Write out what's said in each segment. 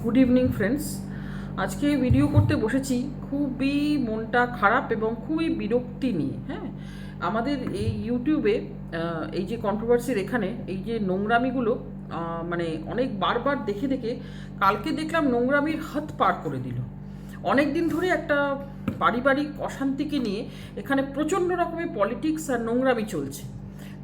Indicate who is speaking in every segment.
Speaker 1: Good evening friends আজকে video করতে বসেছি খুবই মনটা খারাপ এবং খুবই বিরক্তি নিয়ে হ্যাঁ? আমাদের এই ইউটিউবে এই যে কন্ট্রোভার্সির এখানে, এই যে নোংরামিগুলো মানে অনেক বারবার দেখে দেখে কালকে দেখলাম নোংরামির হাত পার করে দিল। অনেক দিন ধরে একটা পারিবারিক অশান্তিকে নিয়ে এখানে প্রচণ্ড রকমের পলিটিক্স আর নোংরামি চলছে।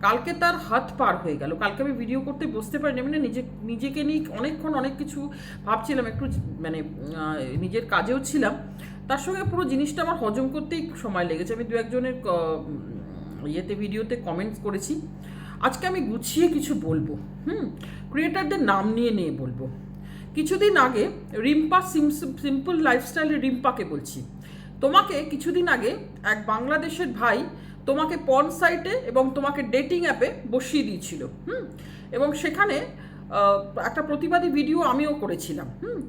Speaker 1: কালকে তার হাত পার হয়ে গেল। কালকে আমি ভিডিও করতে বসতে পারিনি আমি না নিজে, নিজেকে নিয়ে অনেকক্ষণ অনেক কিছু ভাবছিলাম, একটু মানে নিজের কাজেও ছিলাম। তার সঙ্গে পুরো জিনিসটা আমার হজম করতেই সময় লেগেছে। আমি দু একজনের ইয়েতে ভিডিওতে কমেন্টস করেছি। আজকে আমি গুছিয়ে কিছু বলব, হুম? ক্রিয়েটারদের নাম নিয়ে নিয়ে বলব। কিছুদিন আগে রিম্পা সিম্পল লাইফস্টাইলে রিম্পাকে বলছি। তোমাকে কিছুদিন আগে এক বাংলাদেশের ভাই তোমাকে পন সাইটে এবং তোমাকে ডেটিং অ্যাপে বসিয়ে দিয়েছিল, হুম? এবং সেখানে একটা প্রতিবাদী ভিডিও আমিও করেছিলাম, হুম?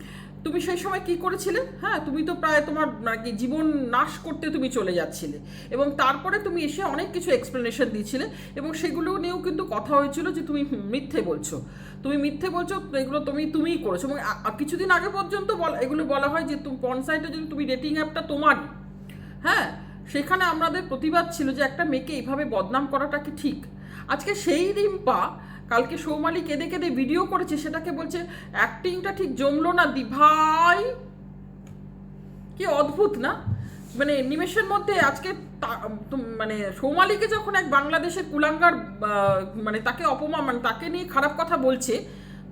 Speaker 1: তুমি সেই সময় কি করেছিলে? হ্যাঁ তুমি তো প্রায় তোমার নাকি জীবন নাশ করতে তুমি চলে যাচ্ছিলে। এবং তারপরে তুমি এসে অনেক কিছু এক্সপ্লেনেশন দিয়েছিলে এবং সেগুলো নিয়েও কিন্তু কথা হয়েছিল যে তুমি মিথ্যে বলছো। তুমি মিথ্যে বলছো, এগুলো তুমি, তুমিই করেছ এবং কিছুদিন আগে পর্যন্ত বলা, এগুলো বলা হয় যে তুমি পন সাইটে যদি তুমি ডেটিং অ্যাপটা তোমারই হ্যাঁ? সেখানে আমাদের প্রতিবাদ ছিল যে একটা মেয়েকে এইভাবে বদনাম করাটা কি ঠিক? আজকে সেই রিম্পা কালকে সৌমালি কেঁদে কেঁদে ভিডিও করেছে, সেটাকে বলছে অ্যাক্টিংটা ঠিক জমলো না দি ভাই। কি অদ্ভুত, না? মানে নিমেষের মধ্যে আজকে মানে সৌমালিকে যখন এক বাংলাদেশের কুলাঙ্গার মানে তাকে অপমান মানে তাকে নিয়ে খারাপ কথা বলছে,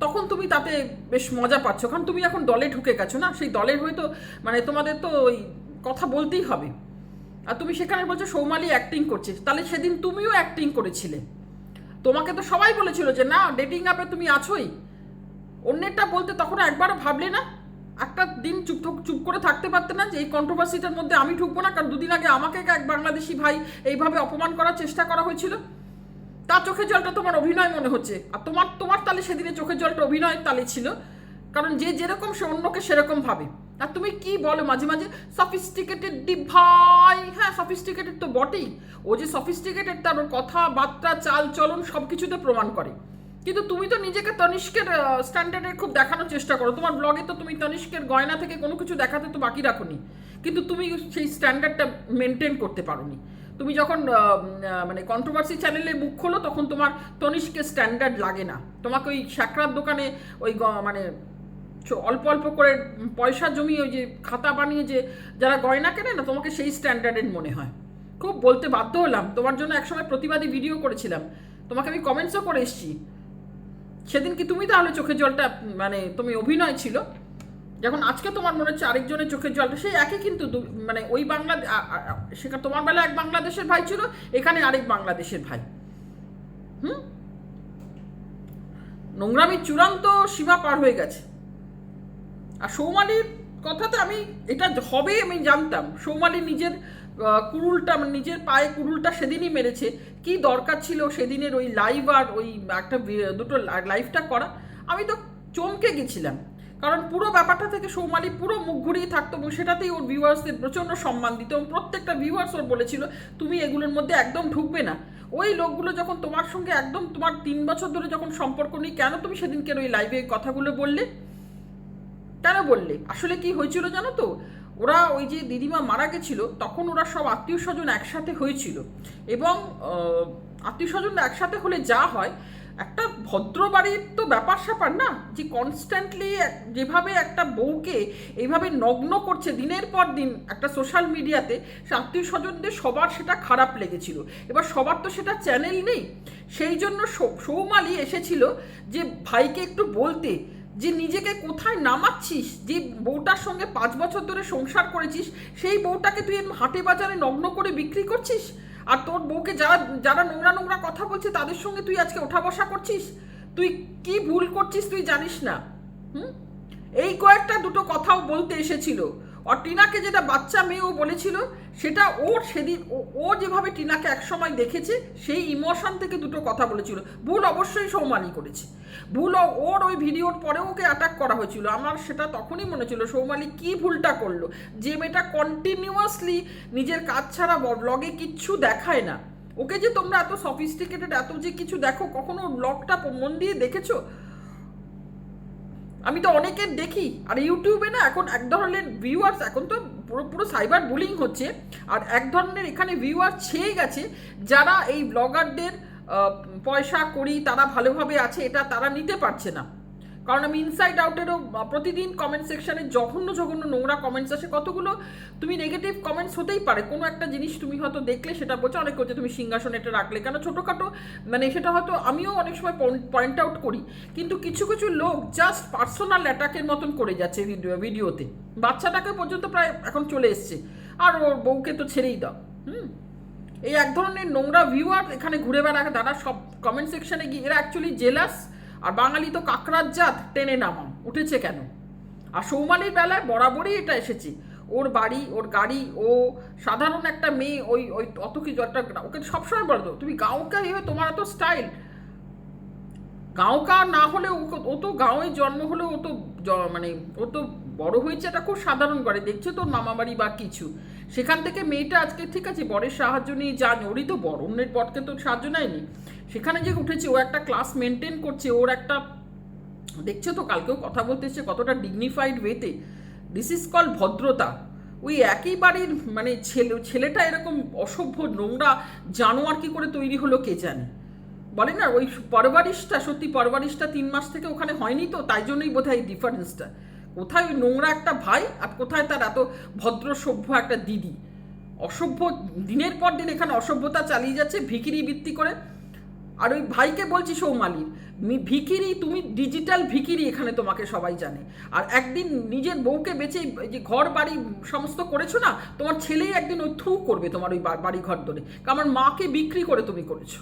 Speaker 1: তখন তুমি তাতে বেশ মজা পাচ্ছ। কারণ তুমি এখন দলে ঢুকে গেছো, না? সেই দলের হয়তো মানে তোমাদের তো ওই কথা বলতেই হবে। আর তুমি সেখানে বলছো সৌমালি অ্যাক্টিং করছে, তাহলে সেদিন তুমিও অ্যাক্টিং করেছিলে। তোমাকে তো সবাই বলেছিল যে, না ডেটিং অ্যাপে তুমি আছোই। অন্যেরটা বলতে তখন একবারও ভাবলে না। একটা দিন চুপ চুপ করে থাকতে পারতে না যে, এই কন্ট্রোভার্সিটার মধ্যে আমি ঢুকবো না, কারণ দুদিন আগে আমাকে এক বাংলাদেশি ভাই এইভাবে অপমান করার চেষ্টা করা হয়েছিল। তার চোখের জলটা তোমার অভিনয় মনে হচ্ছে। আর তোমার তোমার তালে সেদিনে চোখের জলটা অভিনয় তালে ছিল। কারণ যে যেরকম সে অন্যকে সেরকম ভাবে। আর তুমি কি বলো, মাঝে মাঝে সফিস্টিকেটেড ডি ভাই হ্যাঁ সফিস্টিকেটেড তো বটেই। ও যে সফিস্টিকেটেড তার কথাবার্তা চাল চলন সব কিছুতে প্রমাণ করে। কিন্তু তুমি তো নিজেকে তনিষ্কের স্ট্যান্ডার্ডে খুব দেখানোর চেষ্টা করো। তোমার ব্লগে তো তুমি তনিষ্কের গয়না থেকে কোনো কিছু দেখাতে তো বাকি রাখোনি। কিন্তু তুমি সেই স্ট্যান্ডার্ডটা মেনটেন করতে পারোনি। তুমি যখন মানে কন্ট্রোভার্সি চ্যানেলে মুখ খোলো, তখন তোমার তনিষ্কের স্ট্যান্ডার্ড লাগে না। তোমাকে ওই শ্যাকরার দোকানে ওই মানে অল্প অল্প করে পয়সা জমিয়ে ওই যে খাতা বানিয়ে যে যারা গয়না কেনে না, তোমাকে সেই স্ট্যান্ডার্ডের মনে হয়। খুব বলতে বাধ্য হলাম। তোমার জন্য একসময় প্রতিবাদী ভিডিও করেছিলাম। তোমাকে আমি কমেন্টসও করে এসেছি। সেদিন কি তুমি তাহলে চোখের জলটা মানে তুমি অভিনয় ছিল? যখন আজকে তোমার মনে হচ্ছে আরেকজনের চোখের জলটা, সেই একই কিন্তু মানে ওই বাংলা সেখানে তোমার বেলা এক বাংলাদেশের ভাই ছিল, এখানে আরেক বাংলাদেশের ভাই। হুম? নোংরামি চূড়ান্ত সীমা পার হয়ে গেছে। আর সৌমালির কথা তো আমি এটা হবে আমি জানতাম। সৌমালি নিজের কুরুলটা মানে নিজের পায়ে কুরুলটা সেদিনই মেরেছে। কি দরকার ছিল সেদিনের ওই লাইভ আর ওই একটা দুটো লাইভটা করা? আমি তো চমকে গেছিলাম। কারণ পুরো ব্যাপারটা থেকে সৌমালি পুরো মুখ ঘুরিয়ে থাকতো এবং সেটাতেই ওর ভিউয়ার্সদের প্রচণ্ড সম্মান দিত এবং প্রত্যেকটা ভিউয়ার্স ওর বলেছিল, তুমি এগুলোর মধ্যে একদম ঢুকবে না। ওই লোকগুলো যখন তোমার সঙ্গে একদম, তোমার তিন বছর ধরে যখন সম্পর্ক নেই, কেন তুমি সেদিনকে ওই লাইভে কথাগুলো বললে? কেন বললে, আসলে কি হয়েছিল জানো তো? ওরা ওই যে দিদিমা মারা গেছিল, তখন ওরা সব আত্মীয় স্বজন একসাথে হয়েছিল। এবং আত্মীয় স্বজন একসাথে হলে যা হয়, একটা ভদ্র বাড়ির তো ব্যাপার স্যাপার না? যে কনস্ট্যান্টলি যেভাবে একটা বউকে এইভাবে নগ্ন করছে, দিনের পর দিন একটা সোশ্যাল মিডিয়াতে সে আত্মীয় স্বজনদের সবার সেটা খারাপ লেগেছিল। এবার সবার তো সেটা চ্যানেল নেই। সেই জন্য সৌমালি এসেছিল যে, ভাইকে একটু বলতে। যে নিজেকে কোথায় নামাচ্ছিস, যে বউটার সঙ্গে পাঁচ বছর ধরে সংসার করেছিস, সেই বউটাকে তুই হাটে বাজারে নগ্ন করে বিক্রি করছিস? আর তোর বউকে যারা যারা নোংরা নোংরা কথা বলছে, তাদের সঙ্গে তুই আজকে ওঠা বসা করছিস? তুই কি ভুল করছিস তুই জানিস না, হুম? এই কয়েকটা দুটো কথাও বলতে এসেছিল। আর টিনাকে যেটা বাচ্চা মেয়ে ও বলেছিল, সেটা ওর সেদিন ও- যেভাবে টিনাকে একসময় দেখেছে, সেই ইমোশন থেকে দুটো কথা বলেছিল। ভুল অবশ্যই সৌমালি করেছে। ভুল ওর ওই ভিডিওর পরে ওকে অ্যাটাক করা হয়েছিল। আমার সেটা তখনই মনে ছিল, সৌমালি কি ভুলটা করল? যে মেয়েটা কন্টিনিউয়াসলি নিজের কাজ ছাড়া ব্লগে কিচ্ছু দেখায় না। ওকে যে তোমরা এত সফিস্টিকেটেড এত যে কিছু দেখো, কখনো ব্লগটা মন দিয়ে দেখেছ? আমি তো অনেকে দেখি, আর ইউটিউবে না এখন এক ধরনের ভিউয়ার্স এখন তো পুরো পুরো সাইবার বুলিং হচ্ছে, আর এক ধরনের এখানে ভিউয়ার ছেয়ে গেছে, যারা এই ব্লগারদের পয়সা করি তারা ভালোভাবে আছে, এটা তারা নিতে পারছে না। কারণ আমি ইনসাইড আউটেরও প্রতিদিন কমেন্ট সেকশানে জঘন্য জঘন্য নোংরা কমেন্টস আসে। কতগুলো তুমি নেগেটিভ কমেন্টস হতেই পারে। কোনো একটা জিনিস তুমি হয়তো দেখলে, সেটা বলছো অনেক হচ্ছে তুমি সিংহাসনে এটা রাখলে। কেন ছোটোখাটো মানে সেটা হয়তো আমিও অনেক সময় পয়েন্ট আউট করি। কিন্তু কিছু কিছু লোক জাস্ট পার্সোনাল অ্যাটাকের মতন করে যাচ্ছে ভিডিও ভিডিওতে বাচ্চাটাকে পর্যন্ত প্রায় এখন চলে এসছে। আর ওর বউকে তো ছেড়েই দাও। হুম? এই এক ধরনের নোংরা ভিউয়ার এখানে ঘুরে বেড়াকে তারা সব কমেন্ট সেকশানে গিয়ে, এরা অ্যাকচুয়ালি জেলাস আর বাঙালি তো কাকরার জাত টেনে নামা উঠেছে কেন? আর সৌমালির বেলায় বরাবরই এটা এসেছে। ওর বাড়ি, ওর গাড়ি, ও সাধারণ একটা মেয়ে, ওই ওই অত কিছু একটা ওকে সবসময় বলতো, তুমি গাঁওকা হয়ে তোমার এত স্টাইল গাঁওকা না হলে ও তো গাঁওয়ে জন্ম হলেও ও তো মানে ও তো বড় হয়েছে এটা খুব সাধারণ করে, দেখছ তোর মামা বাড়ি বা কিছু। সেখান থেকে মেয়েটা আজকে ঠিক আছে, বরের সাহায্য নিয়ে যান ওরই তো বড় অন্যের বরকে তো সাহায্য নেয়নি। সেখানে যে উঠেছে ও একটা ক্লাস মেনটেন করছে, ওর একটা, দেখছ তো কালকেও কথা বলতে এসছে কতটা ডিগনিফাইড ওয়েতে দিস ইজ কল ভদ্রতা। ওই একই বাড়ির মানে ছেলে, ছেলেটা এরকম অসভ্য নোংরা জানোয়ার কি করে তৈরি হলো কে জানে? বলে না, ওই পরবারিশটা, সত্যি পরবারিশটা তিন মাস থেকে ওখানে হয়নি তো, তাই জন্যই বোধ হয় ডিফারেন্সটা কোথায় ওই নোংরা একটা ভাই আর কোথায় তার এত ভদ্র, সভ্য একটা দিদি? অসভ্য, দিনের পর দিন এখানে অসভ্যতা চালিয়ে যাচ্ছে ভিকিরি ভিত্তি করে। আর ওই ভাইকে বলছি সৌমালির ভিকিরি, তুমি ডিজিটাল ভিকিরি এখানে তোমাকে সবাই জানে। আর একদিন নিজের বউকে বেঁচে যে ঘর বাড়ি সমস্ত করেছ না, তোমার ছেলেই একদিন ওই থু করবে তোমার ওই বাড়ি ঘর ধরে। আমার মাকে বিক্রি করে তুমি করেছ।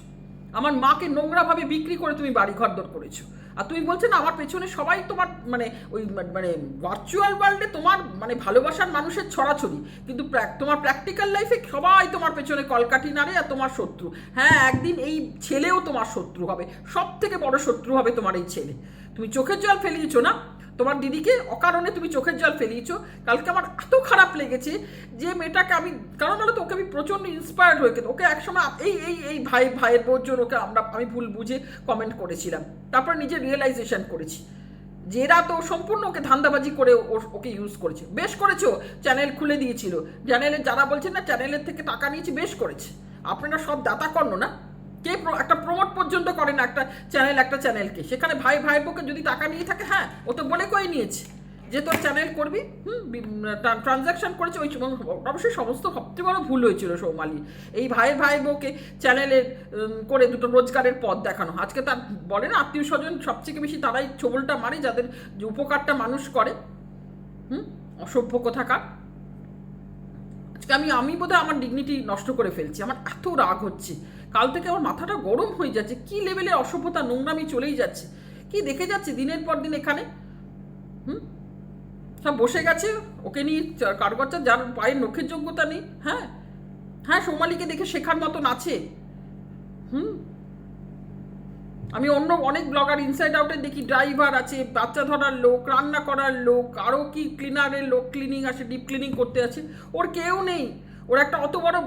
Speaker 1: আমার মাকে নোংরাভাবে বিক্রি করে তুমি বাড়ি ঘর দর করেছ। আর তুমি বলছো না, আমার পেছনে সবাই তোমার মানে ওই মানে ভার্চুয়াল ওয়ার্ল্ডে তোমার মানে ভালোবাসার মানুষের ছড়াছড়ি। কিন্তু তোমার প্র্যাকটিক্যাল লাইফে সবাই তোমার পেছনে কলকাঠি নাড়ে আর তোমার শত্রু। হ্যাঁ একদিন এই ছেলেও তোমার শত্রু হবে। সব থেকে বড় শত্রু হবে তোমার এই ছেলে। তুমি চোখের জল ফেলিয়েছো না? তোমার দিদিকে অকারণে তুমি চোখের জল ফেলিয়েছো। কালকে আমার এত খারাপ লেগেছে যে মেয়েটাকে আমি কারণ বলো তো, ওকে আমি প্রচণ্ড ইন্সপায়ার্ড হয়ে গেছে। ওকে একসময় এই এই এই ভাই ভাইয়ের বোর জন্য ওকে আমরা আমি ভুল বুঝে কমেন্ট করেছিলাম। তারপর নিজে রিয়েলাইজেশন করেছি যে এরা তো সম্পূর্ণ ওকে ধান্দাবাজি করে ওকে ইউজ করেছে। বেশ করেছ চ্যানেল খুলে দিয়েছিল। চ্যানেলে যারা বলছেন না চ্যানেলের থেকে টাকা নিয়েছে, বেশ করেছে। আপনারা সব দাতা কর্ণ না? কে একটা প্রমোট পর্যন্ত করে না একটা চ্যানেল একটা চ্যানেলকে সেখানে ভাই ভাই বোকে যদি টাকা নিয়ে থাকে হ্যাঁ ও তো বলে কই নিয়েছে যে তোর চ্যানেল করবি? হুম ট্রানজাকশন করেছে, ওই অবশ্যই সমস্ত সবচেয়ে বড় ভুল হয়েছিল সৌমালি। এই ভাই ভাই বউকে চ্যানেলের করে দুটো রোজগারের পথ দেখানো। আজকে তার, বলে না, আত্মীয় স্বজন সবথেকে বেশি তারাই ছবলটা মারে, যাদের উপকারটা মানুষ করে। হুম, অসভ্য কোথাকার। আজকে আমি আমি বোধহয় আমার ডিগনিটি নষ্ট করে ফেলছি। আমার এত রাগ হচ্ছে। কাল থেকে আমার মাথাটা গরম হয়ে যাচ্ছে। কি লেভেলের অসভ্যতা, নোংরামি চলেই যাচ্ছে। কি দেখে যাচ্ছে দিনের পর দিন এখানে? হুম? সব বসে গেছে, ওকে নিয়ে চা- কারুকার্য যার পায়ের নখের যোগ্যতা নেই হ্যাঁ? হ্যাঁ সোমালিকে দেখে শেখার মতন আছে। হুম? আমি অন্য অনেক ব্লগার ইনসাইড আউটে দেখি ড্রাইভার আছে, বাচ্চা ধরার লোক, রান্না করার লোক আরও কি ক্লিনারের লোক ক্লিনিং আছে ডিপ ক্লিনিং করতে আছে ওর কেউ নেই। ওর একটা অত বড়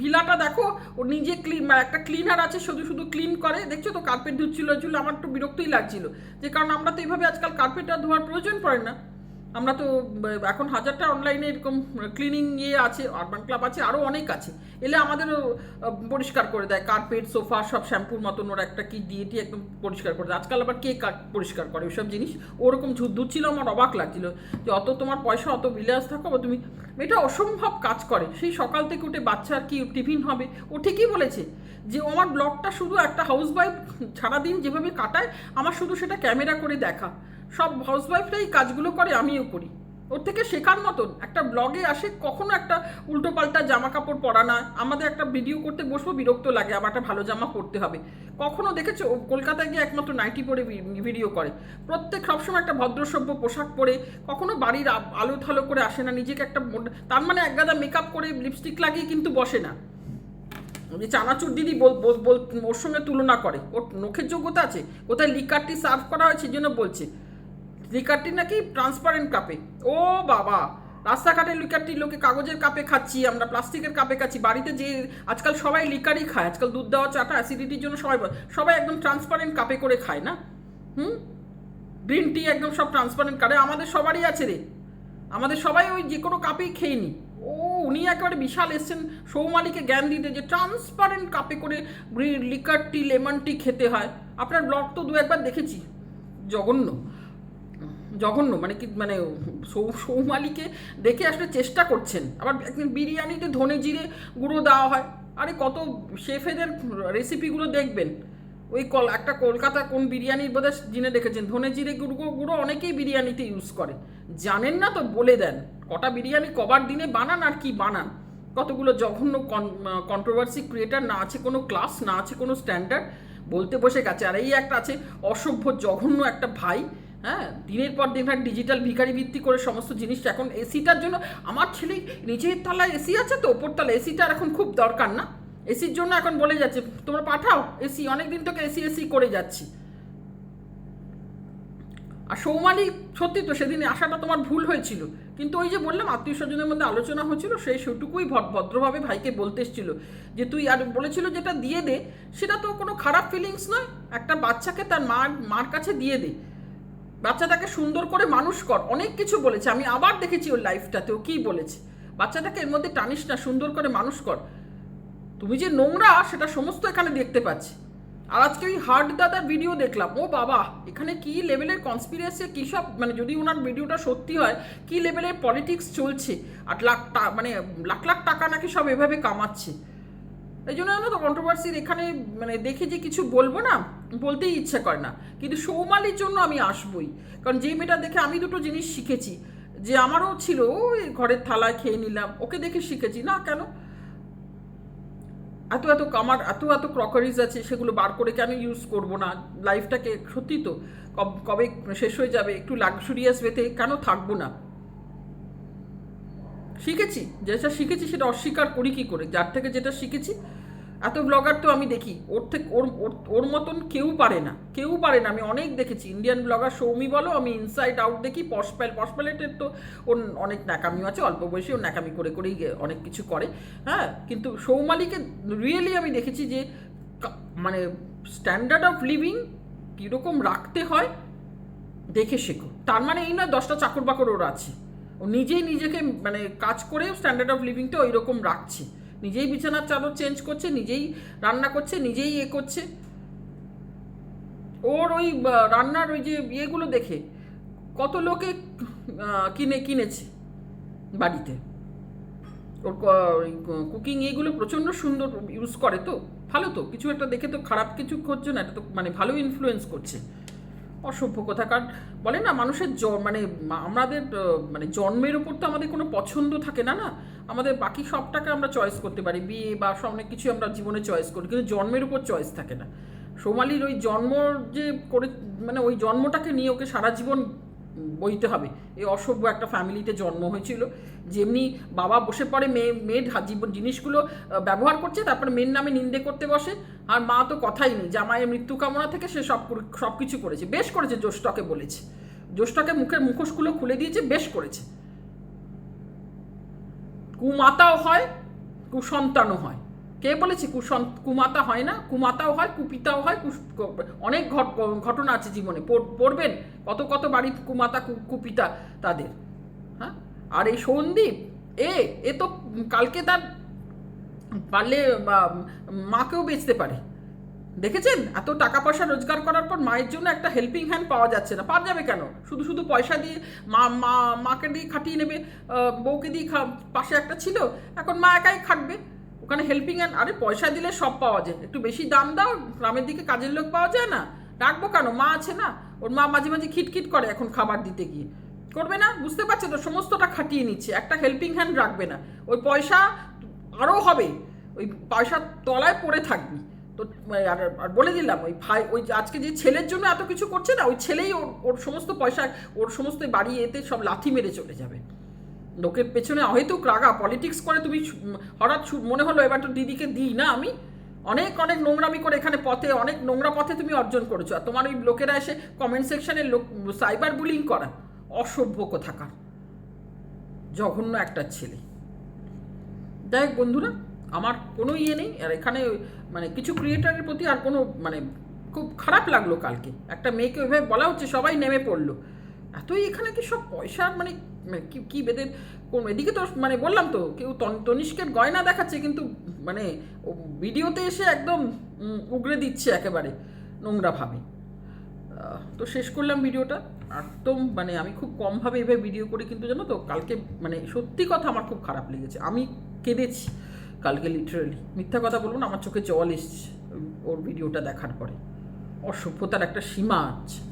Speaker 1: ভিলাটা দেখো ওর নিজে ক্লিন একটা ক্লিনার আছে, শুধু শুধু ক্লিন করে। দেখছ তো কার্পেট ধুচ্ছিল ছিল আমার একটু বিরক্তই লাগছিল। যে কারণ আমরা তো এইভাবে আজকাল কার্পেটটা ধোয়ার প্রয়োজন পড়ে না। আমরা তো এখন হাজারটা অনলাইনে এরকম ক্লিনিং ইয়ে আছে আরবান ক্লাব আছে আরও অনেক আছে। এলে আমাদেরও পরিষ্কার করে দেয়। কার্পেট সোফা সব শ্যাম্পুর মতন ওরা একটা কি দিয়ে টিয়ে একদম পরিষ্কার করে দেয়। আজকাল আবার কে কার পরিষ্কার করে ওইসব জিনিস? ওরকম ধুচ্ছিল আমার অবাক লাগছিল। যে অত তোমার পয়সা, অত বিলাস থাকো তুমি এটা অসম্ভব কাজ করে। সেই সকাল থেকে উঠে বাচ্চার কি টিফিন হবে? ও ঠিকই বলেছে যে আমার ব্লগটা শুধু একটা হাউস ওয়াইফ সারাদিন যেভাবে কাটায়, আমার শুধু সেটা ক্যামেরা করে দেখা। সব হাউসওয়াইফরাই কাজগুলো করে, আমিও করি। ওর থেকে শেখার মতন। একটা ব্লগে আসে, কখনো একটা উল্টো পাল্টা জামা কাপড় পরা না। আমাদের একটা ভিডিও করতে বসবো, বিরক্ত লাগে, আবার একটা ভালো জামা পরতে হবে। কখনো দেখেছ? ও কলকাতায় গিয়ে একমাত্র নাইটি পরে ভিডিও করে। প্রত্যেক সবসময় একটা ভদ্রসভ্য পোশাক পরে, কখনো বাড়ির আলো থালো করে আসে না, নিজেকে একটা তার মানে এক গাদা মেকআপ করে লিপস্টিক লাগিয়ে কিন্তু বসে না। যে চানাচুর দিদি ওর সঙ্গে তুলনা করে। ওর নখের যোগ্যতা আছে? কোথায় লিকারটি সার্ভ করা হয় সেই জন্য বলছে। লিকারটি নাকি ট্রান্সপারেন্ট কাপে ও বাবা রাস্তাঘাটে লিকারটি লোকে কাগজের কাপে খাচ্ছি, আমরা প্লাস্টিকের কাপে খাচ্ছি, বাড়িতে যে আজকাল সবাই লিকারই খায়, আজকাল দুধ দেওয়া, চাটা অ্যাসিডিটির জন্য সবাই সবাই একদম ট্রান্সপারেন্ট কাপে করে খায় না? হুম? গ্রিন টি একদম সব ট্রান্সপারেন্ট কারে আমাদের সবারই আছে রে। আমাদের সবাই ওই যে কোনো কাপেই খেয়ে নি। ও, উনি একেবারে বিশাল এসছেন সৌমালিকে জ্ঞান দিতে যে ট্রান্সপারেন্ট কাপে করে লিকার টি লেমন টি খেতে হয়। আপনার ব্লগ তো দু একবার দেখেছি। জঘন্য। জঘন্য মানে কি মানে সৌ- সৌমালিকে দেখে আসলে চেষ্টা করছেন। আবার বিরিয়ানিতে ধনে জিরে গুঁড়ো দেওয়া হয়। আরে কত শেফেদের রেসিপিগুলো দেখবেন। ওই কল, একটা কলকাতা কোন বিরিয়ানির বোধহয় জিনে দেখেছেন, ধনে জিরে গুঁড়ো গুঁড়ো অনেকেই বিরিয়ানিতে ইউজ করে। জানেন না তো, বলে দেন। কটা বিরিয়ানি কবার দিনে বানান আর কি বানান? কতগুলো জঘন্য কন্ট্রোভার্সি ক্রিয়েটার না আছে কোনো ক্লাস না আছে কোনো স্ট্যান্ডার্ড বলতে বসে গেছে। আর এই একটা আছে অসভ্য, জঘন্য একটা ভাই। হ্যাঁ দিনের পর দিন ভাই ডিজিটাল ভিখারি ভিত্তি করে সমস্ত জিনিসটা এখন এসিটার জন্য আমার ছেলে নিচের তলায় এসি আছে তো, ওপর তলায় এসিটার এখন খুব দরকার না। এসির জন্য এখন বলে যাচ্ছে, তোমরা পাঠাও এসি অনেকদিন তোকে এসি এসি করে যাচ্ছি। আর সৌমালি, সত্যি তো সেদিন আসাটা তোমার ভুল হয়েছিল। কিন্তু ওই যে বললাম, আত্মীয় স্বজনের মধ্যে আলোচনা হয়েছিল সেই সেটুকুই ভদ- ভদ্রভাবে ভাইকে বলতে এসেছিল। যে তুই আর বলেছিল যেটা দিয়ে দে, সেটা তো কোনো খারাপ ফিলিংস নয়। একটা বাচ্চাকে তার মার মার কাছে দিয়ে দে। বাচ্চাটাকে সুন্দর করে মানুষ কর। অনেক কিছু বলেছে। আমি আবার দেখেছি ওর লাইফটাতে ও কী বলেছে? বাচ্চাটাকে এর মধ্যে টানিস না, সুন্দর করে মানুষ কর। তুমি যে নোংরা, সেটা সমস্ত এখানে দেখতে পাচ্ছি। আর আজকে ওই হার্ড দাদার ভিডিও দেখলাম। ও বাবা, এখানে কি লেভেলের কনস্পিরেসি কী সব মানে যদি ওনার ভিডিওটা সত্যি হয়, কি লেভেলের পলিটিক্স চলছে? আট লাখ মানে লাখ লাখ টাকা নাকি সব এভাবে কামাচ্ছে। এই জন্য জানো তো কন্ট্রোভার্সির এখানে মানে দেখে যে কিছু বলব না, বলতেই ইচ্ছে করে না। কিন্তু সৌমালির জন্য আমি আসবই। কারণ যে মেয়েটা দেখে আমি দুটো জিনিস শিখেছি, যে আমারও ছিল, ওই ঘরের থালায় খেয়ে নিলাম, ওকে দেখে শিখেছি। না, কেন? এত এত আমার এত এত ক্রকারিজ আছে, সেগুলো বার করে কেন ইউজ করব না? লাইফটাকে সত্যি তো, কব- কবে শেষ হয়ে যাবে? একটু লাক্সুরিয়াস ওয়েতে কেন থাকব না? শিখেছি, যেটা শিখেছি সেটা অস্বীকার করি কি করে? যার থেকে যেটা শিখেছি, এত ব্লগার তো আমি দেখি, ওর থেকে, ওর, ওর- মতন কেউ পারে না, কেউ পারে না। আমি অনেক দেখেছি ইন্ডিয়ান ব্লগার সৌমি বলো, আমি ইনসাইড আউট দেখি পশপ্যাল পশপ্যালেটের তো ওর অনেক ন্যাকামিও আছে, অল্প বয়সে ওর ন্যাকামি করে করেই অনেক কিছু করে হ্যাঁ? কিন্তু সৌমালিকে রিয়েলি আমি দেখেছি যে মানে স্ট্যান্ডার্ড অফ লিভিং কীরকম রাখতে হয়, দেখে শেখো। তার মানে এই নয়, দশটা চাকর বাকর ওর আছে। নিজেই নিজেকে মানে কাজ করে স্ট্যান্ডার্ড অফ লিভিংটা ওই রকম রাখছে। নিজেই বিছানার চাদর চেঞ্জ করছে, নিজেই রান্না করছে, নিজেই এ করছে। ওর ওই রান্নার ওই যে ইয়েগুলো দেখে কত লোকে কিনে, কিনেছে বাড়িতে। ওর কুকিং এগুলো প্রচণ্ড সুন্দর ইউজ করে তো, ভালো তো। কিছু একটা দেখে তো খারাপ কিছু করছে না, এটা তো মানে ভালো ইনফ্লুয়েন্স করছে। অসভ্য কারণ বলে না, মানুষের জ মানে আমাদের মানে জন্মের উপর তো আমাদের কোনো পছন্দ থাকে না না? আমাদের বাকি সবটাকে আমরা চয়েস করতে পারি। বিয়ে বা সব অনেক কিছু আমরা জীবনে চয়েস করি, কিন্তু জন্মের উপর চয়েস থাকে না। সোমালির ওই জন্ম যে করে মানে ওই জন্মটাকে নিয়ে ওকে সারা জীবন বইতে হবে। এই অসভ্য একটা ফ্যামিলিতে জন্ম হয়েছিল। যেমনি বাবা বসে পড়ে, মেয়ে, মেয়ের জিনিসগুলো ব্যবহার করছে, তারপরে মেয়ের নামে নিন্দে করতে বসে। আর মা তো কথাই নেই, জামাইয়ের মৃত্যু কামনা থেকে সে সব সব কিছু করেছে। বেশ করেছে, জ্যৈষ্ঠকে বলেছে। জ্যৈষ্ঠকে মুখের মুখোশগুলো খুলে দিয়েছে, বেশ করেছে। কুমাতাও হয়, কুসন্তানও হয়। কে বলেছে? কুসন, কুমাতা হয় না? কুমাতাও হয়, কুপিতাও হয় অনেক ঘট- ঘটনা আছে জীবনে। পড়- পড়বেন। কত কত বাড়ির কুমাতা কুপিতা তাদের। হ্যাঁ? আর এই সন্দীপ, এ এ তো কালকে তার পারলে মাকেও বেচতে পারে। দেখেছেন? এত টাকা পয়সা রোজগার করার পর মায়ের জন্য একটা হেল্পিং হ্যান্ড পাওয়া যাচ্ছে না। পাওয়া যাবে কেন? শুধু শুধু পয়সা দিয়ে মা মা, মাকে দিয়ে খাটিয়ে নেবে বউকে দিয়ে পাশে একটা ছিল। এখন মা একাই খাটবে। ওখানে হেল্পিং হ্যান্ড আরে পয়সা দিলে সব পাওয়া যায়। একটু বেশি দাম দাও, গ্রামের দিকে কাজের লোক পাওয়া যায় না। রাখব কেন? মা আছে না? ওর মা মাঝে মাঝে খিটখিট করে এখন খাবার দিতে গিয়ে। করবে না? বুঝতে পারছে তো? সমস্তটা খাটিয়ে নিচ্ছে। একটা হেল্পিং হ্যান্ড রাখবে না। ওই পয়সা আরও হবে। ওই পয়সার তলায় পড়ে থাকবি। তো, আর বলে দিলাম, ওই ভাই, ওই আজকে যে ছেলের জন্য এত কিছু করছে না, ওই ছেলেই ওর ওর সমস্ত পয়সা, ওর সমস্ত বাড়ি এতে সব লাথি মেরে চলে যাবে। লোকের পেছনে হয়তো রাগা পলিটিক্স করে তুমি হঠাৎ মনে হলো এবার তো দিদিকে দিই না আমি? অনেক অনেক নোংরামি করে এখানে পথে, অনেক নোংরা পথে তুমি অর্জন করেছ। আর তোমার ওই লোকেরা এসে কমেন্ট সেকশনে লোক সাইবার বুলিং করা, অসভ্য কোথাকার। জঘন্য একটা ছেলে। যাই হোক বন্ধুরা, আমার কোনো ইয়ে নেই। আর এখানে মানে কিছু ক্রিয়েটারের প্রতি আর কোনো মানে খুব খারাপ লাগল কালকে। একটা মেয়েকে ওইভাবে বলা হচ্ছে, সবাই নেমে পড়ল। এতই এখানে কি সব পয়সার মানে মানে কি কি বেদের কোন এদিকে তো মানে বললাম তো, কেউ তন- তনিষ্কের গয়না দেখাচ্ছে, কিন্তু মানে ভিডিওতে এসে একদম উগড়ে দিচ্ছে একেবারে, নোংরাভাবে। তো শেষ করলাম ভিডিওটা। একদম মানে আমি খুব কমভাবে এভাবে ভিডিও করি, কিন্তু জানো তো, কালকে মানে সত্যি কথা আমার খুব খারাপ লেগেছে। আমি কেঁদেছি কালকে লিটারালি মিথ্যা কথা বলুন আমার চোখে জল এসছে, ওর ভিডিওটা দেখার পরে। অসভ্যতার একটা সীমা আছে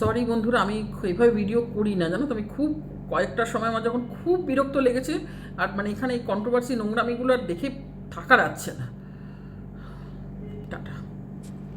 Speaker 1: সরি বন্ধুরা, আমি এইভাবে ভিডিও করি না, জানো তো? আমি খুব কয়েকটা সময় আমার যখন খুব বিরক্ত লেগেছে, আর মানে এখানে এই কন্ট্রোভার্সি নোংরামিগুলো আর দেখে থাকা যাচ্ছে না। টাটা।